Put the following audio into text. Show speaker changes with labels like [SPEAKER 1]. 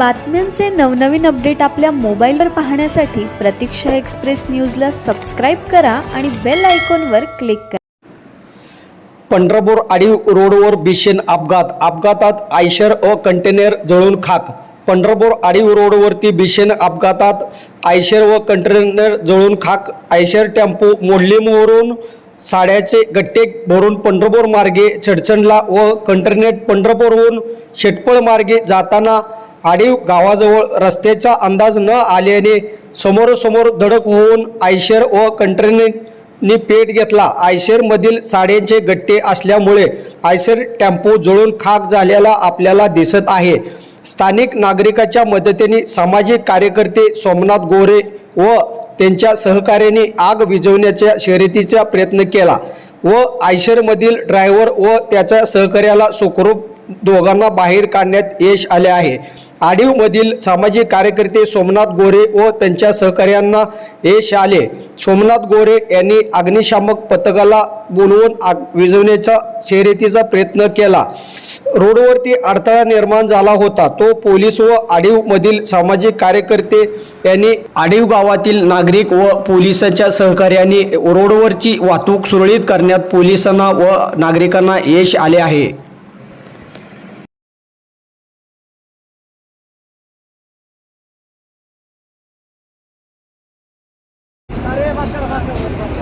[SPEAKER 1] बातम्यांचे नवनवीन अपडेट आपल्या मोबाईलवर पाहण्यासाठी प्रतीक्षा एक्सप्रेस न्यूजला सबस्क्राईब करा आणि बेल आयकॉनवर क्लिक करा.
[SPEAKER 2] पंढरपूर आडीव रोडवर भीषण अपघात. अपघातात आयशर व कंटेनर जळून खाक. पंढरपूर आडीव रोडवरती भीषण अपघातात आयशर व कंटेनर जळून खाक. आयशर टेम्पो मोडलीमवरून साड्याचे गट्टे भरून पंढरपूर मार्गे चडचणला व कंटेनर पंढरपूरहून शेटपळ मार्गे जाताना आडीव गावाजवळ रस्त्याचा अंदाज न आल्याने समोरासमोर धडक होऊन आयशर व कंटेनरनी पेट घेतला. आयशरमधील साड्यांचे गट्टे असल्यामुळे आयशर टेम्पो जळून खाक झालेला आपल्याला दिसत आहे. स्थानिक नागरिकाच्या मदतीने सामाजिक कार्यकर्ते सोमनाथ गोरे व त्यांच्या सहकार्याने आग विझवण्याच्या शर्यतीचा प्रयत्न केला व आयशरमधील ड्रायव्हर व त्याच्या सहकार्याला सुखरूप दोघांना बाहेर काढण्यात यश आले आहे. आडीवमधील सामाजिक कार्यकर्ते सोमनाथ गोरे व त्यांच्या सहकार्यांना यश आले सोमनाथ गोरे यांनी अग्निशामक पथकाला बोलवून आग विझवण्याचा शर्यतीचा प्रयत्न केला. रोडवरती अडथळा निर्माण झाला होता. तो पोलीस व आडीवमधील सामाजिक कार्यकर्ते यांनी आडीव गावातील नागरिक व पोलिसांच्या सहकार्याने रोडवरची वाहतूक सुरळीत करण्यात पोलिसांना व नागरिकांना यश आले आहे. 頑張れ!